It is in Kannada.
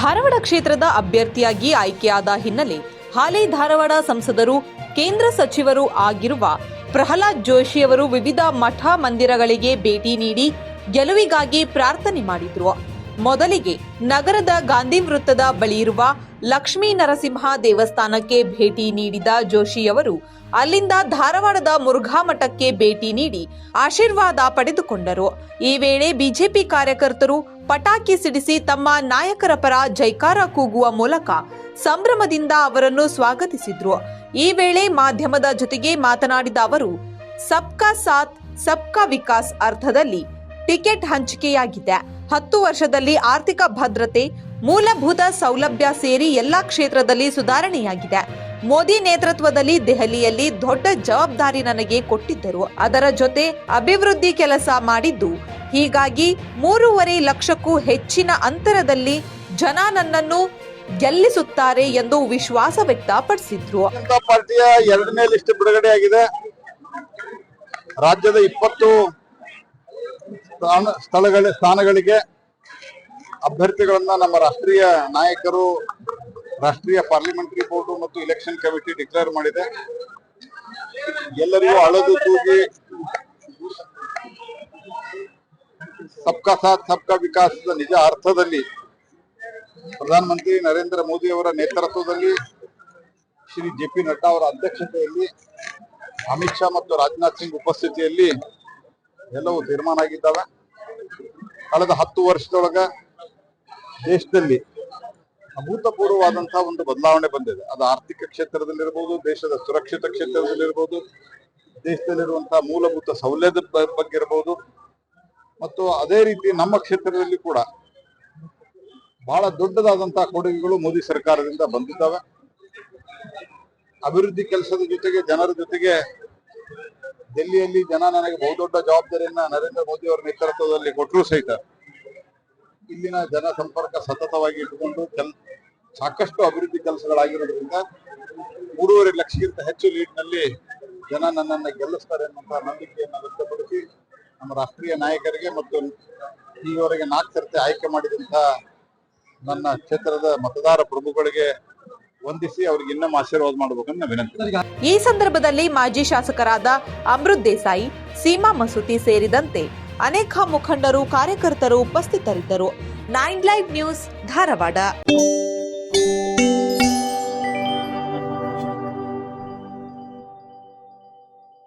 ಧಾರವಾಡ ಕ್ಷೇತ್ರದ ಅಭ್ಯರ್ಥಿಯಾಗಿ ಆಯ್ಕೆಯಾದ ಹಿನ್ನೆಲೆ ಹಾಲಿ ಧಾರವಾಡ ಸಂಸದರು, ಕೇಂದ್ರ ಸಚಿವರು ಆಗಿರುವ ಪ್ರಹ್ಲಾದ್ ಜೋಶಿಯವರು ವಿವಿಧ ಮಠ ಮಂದಿರಗಳಿಗೆ ಭೇಟಿ ನೀಡಿ ಗೆಲುವಿಗಾಗಿ ಪ್ರಾರ್ಥನೆ ಮಾಡಿದ್ರು. ಮೊದಲಿಗೆ ನಗರದ ಗಾಂಧಿ ವೃತ್ತದ ಬಳಿ ಇರುವ ಲಕ್ಷ್ಮೀ ನರಸಿಂಹ ದೇವಸ್ಥಾನಕ್ಕೆ ಭೇಟಿ ನೀಡಿದ ಜೋಶಿಯವರು ಅಲ್ಲಿಂದ ಧಾರವಾಡದ ಮುರುಘಾ ಮಠಕ್ಕೆ ಭೇಟಿ ನೀಡಿ ಆಶೀರ್ವಾದ ಪಡೆದುಕೊಂಡರು. ಈ ವೇಳೆ ಬಿಜೆಪಿ ಕಾರ್ಯಕರ್ತರು ಪಟಾಕಿ ಸಿಡಿಸಿ ತಮ್ಮ ನಾಯಕರ ಪರ ಜೈಕಾರ ಕೂಗುವ ಮೂಲಕ ಸಂಭ್ರಮದಿಂದ ಅವರನ್ನು ಸ್ವಾಗತಿಸಿದ್ರು. ಈ ವೇಳೆ ಮಾಧ್ಯಮದ ಜೊತೆಗೆ ಮಾತನಾಡಿದ ಅವರು, ಸಬ್ಕಾ ಸಾಥ್, ಸಬ್ಕಾ ವಿಕಾಸ್ ಅರ್ಥದಲ್ಲಿ ಟಿಕೆಟ್ ಹಂಚಿಕೆಯಾಗಿದೆ. ಹತ್ತು ವರ್ಷದಲ್ಲಿ ಆರ್ಥಿಕ ಭದ್ರತೆ, ಮೂಲಭೂತ ಸೌಲಭ್ಯ ಸೇರಿ ಎಲ್ಲಾ ಕ್ಷೇತ್ರದಲ್ಲಿ ಸುಧಾರಣೆಯಾಗಿದೆ. ಮೋದಿ ನೇತೃತ್ವದಲ್ಲಿ ದೆಹಲಿಯಲ್ಲಿ ದೊಡ್ಡ ಜವಾಬ್ದಾರಿ ನನಗೆ ಕೊಟ್ಟಿದ್ದರು. ಅದರ ಜೊತೆ ಅಭಿವೃದ್ಧಿ ಕೆಲಸ ಮಾಡಿದ್ದು. ಹೀಗಾಗಿ ಮೂರುವರೆ ಲಕ್ಷಕ್ಕೂ ಹೆಚ್ಚಿನ ಅಂತರದಲ್ಲಿ ಜನ ನನ್ನನ್ನು ಗೆಲ್ಲಿಸುತ್ತಾರೆ ಎಂದು ವಿಶ್ವಾಸ ವ್ಯಕ್ತಪಡಿಸಿದ್ರು. ಪಾರ್ಟಿಯ ಎರಡನೇ ಲಿಸ್ಟ್ ಬಿಡುಗಡೆ ಆಗಿದೆ ರಾಜ್ಯದ ಇಪ್ಪತ್ತು ಸ್ಥಾನ, ಸ್ಥಳಗಳ, ಸ್ಥಾನಗಳಿಗೆ ಅಭ್ಯರ್ಥಿಗಳನ್ನ ನಮ್ಮ ರಾಷ್ಟ್ರೀಯ ನಾಯಕರು, ರಾಷ್ಟ್ರೀಯ ಪಾರ್ಲಿಮೆಂಟರಿ ಬೋರ್ಡು ಮತ್ತು ಇಲೆಕ್ಷನ್ ಕಮಿಟಿ ಡಿಕ್ಲೇರ್ ಮಾಡಿದೆ. ಎಲ್ಲರಿಗೂ ಅಳದು ತೂಗಿ ಸಬ್ಕಾ ಸಾಥ್, ಸಬ್ಕಾ ವಿಕಾಸದ ನಿಜ ಅರ್ಥದಲ್ಲಿ ಪ್ರಧಾನಮಂತ್ರಿ ನರೇಂದ್ರ ಮೋದಿ ಅವರ ನೇತೃತ್ವದಲ್ಲಿ ಶ್ರೀ ಜೆ ಪಿ ನಡ್ಡಾ ಅವರ ಅಧ್ಯಕ್ಷತೆಯಲ್ಲಿ ಅಮಿತ್ ಶಾ ಮತ್ತು ರಾಜನಾಥ್ ಸಿಂಗ್ ಉಪಸ್ಥಿತಿಯಲ್ಲಿ ಎಲ್ಲವೂ ತೀರ್ಮಾನ ಆಗಿದ್ದಾವೆ. ಕಳೆದ ಹತ್ತು ವರ್ಷದೊಳಗ ದೇಶದಲ್ಲಿ ಅಭೂತಪೂರ್ವವಾದಂತಹ ಒಂದು ಬದಲಾವಣೆ ಬಂದಿದೆ. ಅದು ಆರ್ಥಿಕ ಕ್ಷೇತ್ರದಲ್ಲಿರ್ಬೋದು, ದೇಶದ ಸುರಕ್ಷಿತ ಕ್ಷೇತ್ರದಲ್ಲಿರ್ಬೋದು, ದೇಶದಲ್ಲಿರುವಂತಹ ಮೂಲಭೂತ ಸೌಲಭ್ಯದ ಬಗ್ಗೆ ಇರ್ಬೋದು ಮತ್ತು ಅದೇ ರೀತಿ ನಮ್ಮ ಕ್ಷೇತ್ರದಲ್ಲಿ ಕೂಡ ಬಹಳ ದೊಡ್ಡದಾದಂತಹ ಕೊಡುಗೆಗಳು ಮೋದಿ ಸರ್ಕಾರದಿಂದ ಬಂದಿದ್ದಾವೆ. ಅಭಿವೃದ್ಧಿ ಕೆಲಸದ ಜೊತೆಗೆ ಜನರ ಜೊತೆಗೆ ಡೆಲ್ಲಿಯಲ್ಲಿ ಜನ ನನಗೆ ಬಹುದೊಡ್ಡ ಜವಾಬ್ದಾರಿಯನ್ನ ನರೇಂದ್ರ ಮೋದಿ ಅವರ ನೇತೃತ್ವದಲ್ಲಿ ಕೊಟ್ಟರು ಸಹಿತ ಇಲ್ಲಿನ ಜನ ಸಂಪರ್ಕ ಸತತವಾಗಿ ಇಟ್ಟುಕೊಂಡು ಸಾಕಷ್ಟು ಅಭಿವೃದ್ಧಿ ಕೆಲಸಗಳಾಗಿರೋದ್ರಿಂದ ಮೂರುವರೆ ಲಕ್ಷಕ್ಕಿಂತ ಹೆಚ್ಚು ಲೀಡ್ನಲ್ಲಿ ಜನ ನನ್ನನ್ನು ಗೆಲ್ಲಿಸ್ತಾರೆ ಅನ್ನುವಂತಹ ನಂಬಿಕೆಯನ್ನು ವ್ಯಕ್ತಪಡಿಸಿ ನಮ್ಮ ರಾಷ್ಟ್ರೀಯ ನಾಯಕರಿಗೆ ಮತ್ತು ಈವರೆಗೆ ನಾಲ್ಕು ಸರ್ತಿ ಆಯ್ಕೆ ಮಾಡಿದಂತಹ ನನ್ನ ಕ್ಷೇತ್ರದ ಮತದಾರ ಪ್ರಭುಗಳಿಗೆ ವಂದಿಸಿ ಅವರಿಗೆ ಇನ್ನೊಮ್ಮೆ ಆಶೀರ್ವಾದ ಮಾಡಬೇಕನ್ನ ವಿನಂತಿ ಈ ಸಂದರ್ಭದಲ್ಲಿ ಮಾಜಿ ಶಾಸಕರಾದ ಅಮೃತ್ ದೇಸಾಯಿ, ಸೀಮಾ ಮಸೂತಿ ಸೇರಿದಂತೆ ಅನೇಕ ಮುಖಂಡರು, ಕಾರ್ಯಕರ್ತರು ಉಪಸ್ಥಿತರಿದ್ದರು. Nine live news Dharwad.